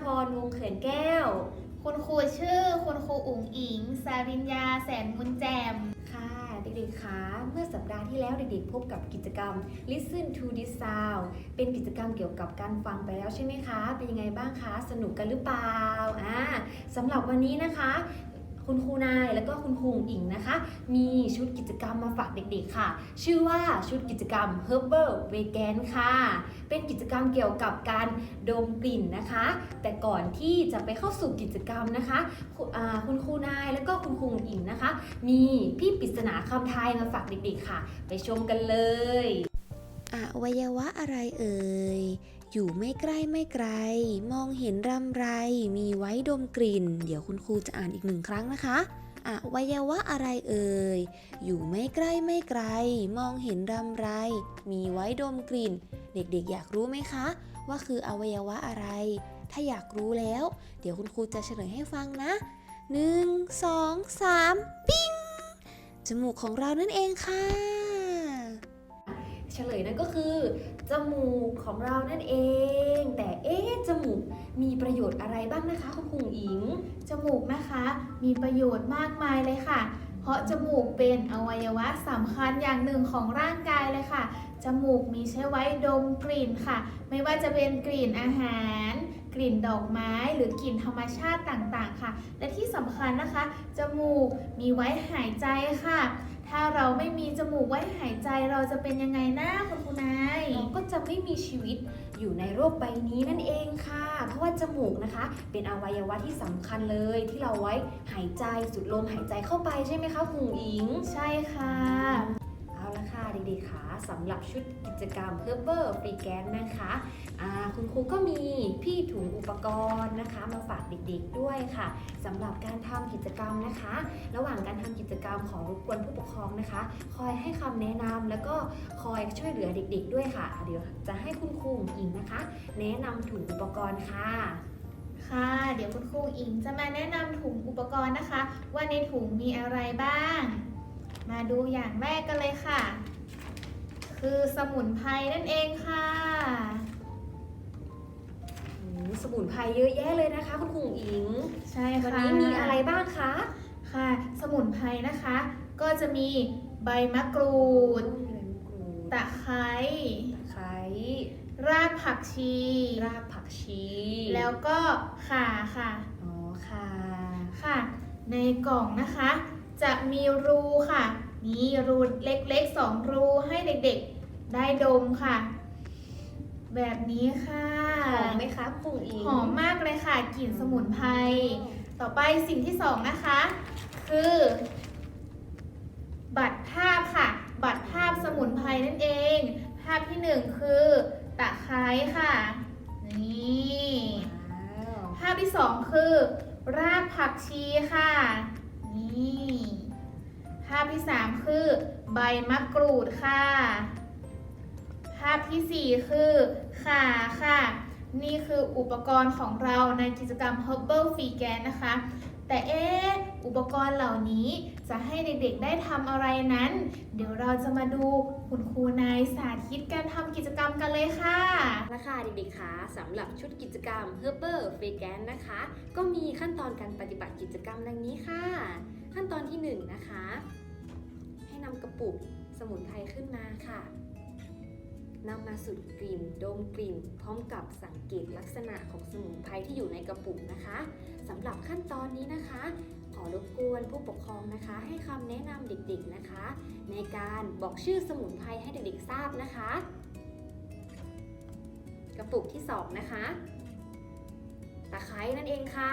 ครูนายพี่มาพรวงเขื่อนแก้ว คุณครูชื่อ คุณครูอุ๋งอิง สาริญญา แสนมุนแจม ค่ะ เด็กๆคะเมื่อสัปดาห์ที่แล้วเด็กๆพบกับกิจกรรม Listen to this sound เป็นกิจกรรมเกี่ยวกับการฟังไปแล้วใช่ไหมคะ เป็นยังไงบ้างคะ สนุกกันหรือเปล่า อ่าสำหรับวันนี้นะคะ คุณครูนายแล้วก็คุณครูอิงนะคะ มีชุดกิจกรรมมาฝากเด็กๆค่ะ ชื่อว่าชุดกิจกรรม Herbal Vegan ค่ะ เป็นกิจกรรมเกี่ยวกับการดมกลิ่นนะคะ แต่ก่อนที่จะไปเข้าสู่กิจกรรมนะคะ คุณครูนายแล้วก็คุณครูอุ๋งอิงนะคะ มีพี่ปริศนาคำทายมาฝากเด็กๆค่ะ ไปชมกันเลยอวัยวะอะไรเอ่ย อยู่ไม่ใกล้ไม่ไกล มองเห็นรำไร มีไว้ดมกลิ่น เดี๋ยวคุณครูจะอ่านอีกหนึ่งครั้งนะคะอวัยวะอะไรเอ่ย อยู่ไม่ใกล้ไม่ไกล มองเห็นรำไร มีไว้ดมกลิ่น เด็กๆ อยากรู้ไหมคะ ว่าคืออวัยวะอะไร ถ้าอยากรู้แล้ว เดี๋ยวคุณครูจะเฉลยให้ฟังนะหนึ่งสองสามปิ้ง จมูกของเรานั่นเองค่ะ เฉลยนั่นก็คือ จมูกของเรานั่นเอง แต่เอ๊ะจมูกมีประโยชน์อะไรบ้างนะคะคุณครูอุ๋งอิง จมูกนะคะ มีประโยชน์มากมายเลยค่ะ เพราะจมูกเป็นอวัยวะสำคัญอย่างหนึ่งของร่างกายเลยค่ะ จมูกมีใช้ไว้ดมกลิ่นค่ะ ไม่ว่าจะเป็นกลิ่นอาหาร กลิ่นดอกไม้หรือกลิ่นธรรมชาติต่างๆ ค่ะ และที่สำคัญนะคะ จมูกมีไว้หายใจค่ะ ถ้าเราไม่มีจมูกไว้หายใจเราจะเป็นยังไงนะคุณครูนายเราก็จะไม่มีชีวิตอยู่ในโลกใบนี้นั่นเองค่ะ เพราะว่าจมูกนะคะ เป็นอวัยวะที่สำคัญเลยที่เราไว้หายใจสูดลมหายใจเข้าไปใช่ไหมคะคุณอุ๋งอิง ใช่ค่ะ เอาด็กๆค่ะสำหรับชุดกิจกรรม Herbal Free g a n นะคะคุณครูก็มีพี่ถุงอุปกรณ์นะคะ มาฝากเด็กๆด้วยค่ะสำหรับการทำกิจกรรมนะคะ ระหว่างการทำกิจกรรมขอรบกวนผู้ปกครองนะคะ คอยให้คำแนะนำแล้วก็คอยช่วยเหลือเด็ก ๆ ด้วยค่ะ เดี๋ยวจะให้คุณครูอิงนะคะ แนะนำถุงอุปกรณ์ค่ะค่ะเดี๋ยวคุณครูอิงจะมาแนะนำถุงอุปกรณ์นะคะ ว่าในถุงมีอะไรบ้าง มาดูอย่างแรกกันเลยค่ะ คือสมุนไพรนั่นเองค่ะอืมสมุนไพรเยอะแยะเลยนะคะคุณครูอิง ใช่วันค่ะนี้มีอะไรบ้างคะ ค่ะ สมุนไพรนะคะ ก็จะมีใบมะกรูดใบมะกรูด ตะไคร้ตะไคร้รากผักชี รากผักชี แล้วก็ข่าค่ะ อ๋อ ค่ะ ค่ะ ในกล่องนะคะ จะมีรูค่ะ นี่รูเล็กๆสองรูให้เด็กๆได้ดมค่ะ แบบนี้ค่ะหอมไหมคะคุณอิงหอมมากเลยค่ะกลิ่นสมุนไพรต่อไปสิ่งที่สองนะคะ คือ บัตรภาพค่ะ บัตรภาพสมุนไพรนั่นเอง ภาพที่หนึ่งคือตะไคร้ค่ะนี่ว้าวภาพที่สองคือ รากผักชีค่ะนี่ ภาพที่สามคือ ใบมะกรูดค่ะ ภาพที่สี่คือข่าค่ะ นี่คืออุปกรณ์ของเราในกิจกรรม Herbal f r e e g a n นะคะ แต่เอ๊ะอุปกรณ์เหล่านี้จะให้เด็กๆได้ทำอะไรนั้น เดี๋ยวเราจะมาดูคุณครูนายสาธิตการทำกิจกรรมกันเลยค่ะราคาเด็กๆคะสำหรับชุดกิจกรรม Herbal f r e e g a n นะคะ ก็มีขั้นตอนการปฏิบัติกิจกรรมดังนี้ค่ะ ขั้นตอน ปุกสมุนไพรขึ้นมาค่ะนำมาสูดกลิ่นดมกลิ่น พร้อมกับสังเกตลักษณะของสมุนไพรที่อยู่ในกระปุกนะคะสำหรับขั้นตอนนี้นะคะ ขอรบกวนผู้ปกครองนะคะ ให้คำแนะนำเด็กๆนะคะ ในการบอกชื่อสมุนไพรให้เด็กๆทราบนะคะ กระปุกที่ 2 นะคะตะไคร้นั่นเองค่ะ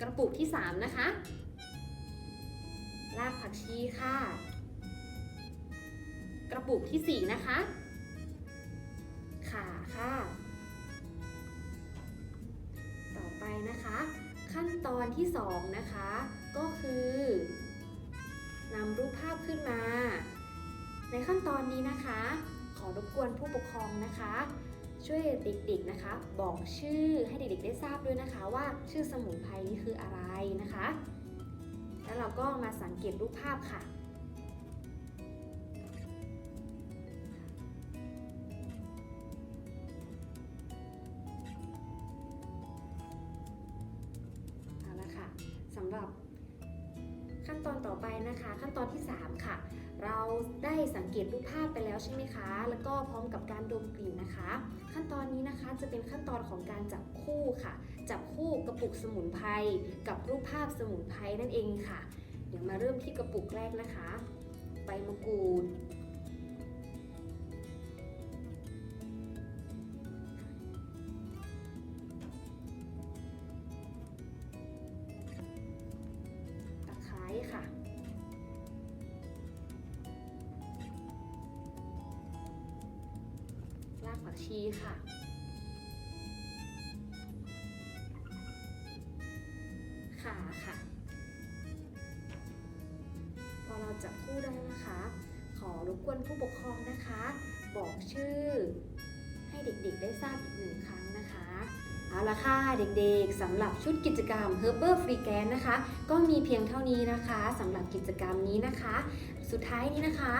กระปุกที่ 3 นะคะ รากผักชีค่ะ กระปุกที่ 4 นะคะขาค่ะ ต่อไปนะคะ ขั้นตอนที่ 2 นะคะ ก็คือนำรูปภาพขึ้นมา ในขั้นตอนนี้นะคะ ขอรบกวนผู้ปกครองนะคะ ช่วยเด็กๆนะคะ บอกชื่อให้เด็กๆได้ทราบด้วยนะคะ ว่าชื่อสมุนไพรนี้คืออะไรนะคะ แล้วเราก็มาสังเกตรูปภาพค่ะ นะคะ ขั้นตอนที่ 3 ค่ะ เราได้สังเกตรูปภาพไปแล้วใช่ไหมคะ แล้วก็พร้อมกับการดมกลิ่นนะคะ ขั้นตอนนี้นะคะจะเป็นขั้นตอนของการจับคู่ค่ะ จับคู่กระปุกสมุนไพรกับรูปภาพสมุนไพรนั่นเองค่ะ เดี๋ยวมาเริ่มที่กระปุกแรกนะคะ ใบมะกรูดตะไคร้ค่ะ ผักชีค่ะ ขาค่ะ พอเราจับคู่ได้นะคะ ขอรบกวนผู้ปกครองนะคะ บอกชื่อ ให้เด็กๆได้ทราบอีกหนึ่งครั้งนะคะเอาละค่ะเด็กๆสำหรับชุดกิจกรรม h e r b e r Free g a n นะคะ ก็มีเพียงเท่านี้นะคะสำหรับกิจกรรมนี้นะคะ สุดท้ายนี้นะคะ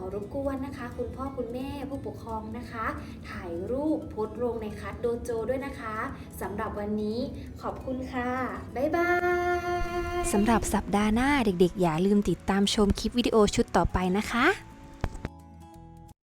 อรบกวนนะคะ คุณพ่อคุณแม่ผู้ปกครองนะคะ ถ่ายรูปโพสต์ลงในคัดโดโจด้วยนะคะสำหรับวันนี้ขอบคุณค่ะ บ๊ายบายสำหรับสัปดาห์หน้าเด็กๆ อย่าลืมติดตามชมคลิปวิดีโอชุดต่อไปนะคะ